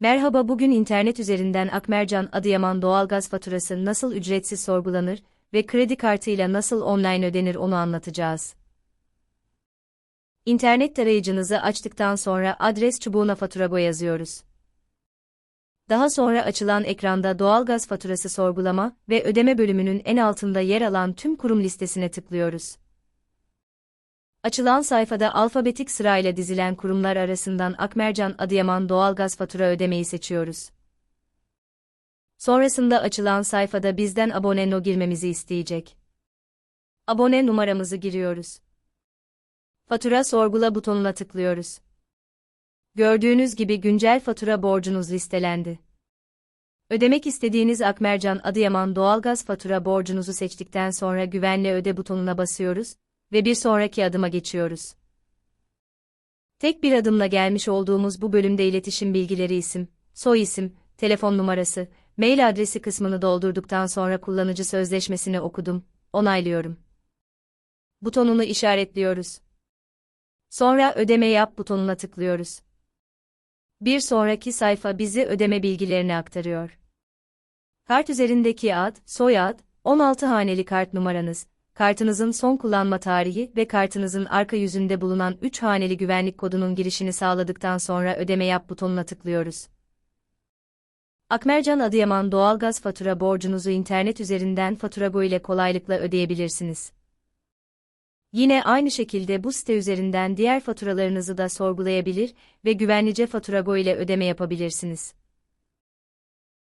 Merhaba bugün internet üzerinden Akmercan Adıyaman doğalgaz faturası nasıl ücretsiz sorgulanır ve kredi kartıyla nasıl online ödenir onu anlatacağız. İnternet tarayıcınızı açtıktan sonra adres çubuğuna faturago yazıyoruz. Daha sonra açılan ekranda doğalgaz faturası sorgulama ve ödeme bölümünün en altında yer alan tüm kurum listesine tıklıyoruz. Açılan sayfada alfabetik sırayla dizilen kurumlar arasından Akmercan Adıyaman doğalgaz fatura ödemeyi seçiyoruz. Sonrasında açılan sayfada bizden abone no girmemizi isteyecek. Abone numaramızı giriyoruz. Fatura sorgula butonuna tıklıyoruz. Gördüğünüz gibi güncel fatura borcunuz listelendi. Ödemek istediğiniz Akmercan Adıyaman doğalgaz fatura borcunuzu seçtikten sonra güvenle öde butonuna basıyoruz ve bir sonraki adıma geçiyoruz. Tek bir adımla gelmiş olduğumuz bu bölümde iletişim bilgileri isim, soy isim, telefon numarası, mail adresi kısmını doldurduktan sonra kullanıcı sözleşmesini okudum, onaylıyorum. Butonunu işaretliyoruz. Sonra ödeme yap butonuna tıklıyoruz. Bir sonraki sayfa bizi ödeme bilgilerini aktarıyor. Kart üzerindeki ad, soyad, 16 haneli kart numaranız, kartınızın son kullanma tarihi ve kartınızın arka yüzünde bulunan 3 haneli güvenlik kodunun girişini sağladıktan sonra ödeme yap butonuna tıklıyoruz. Akmercan Adıyaman doğalgaz fatura borcunuzu internet üzerinden Faturago ile kolaylıkla ödeyebilirsiniz. Yine aynı şekilde bu site üzerinden diğer faturalarınızı da sorgulayabilir ve güvenlice Faturago ile ödeme yapabilirsiniz.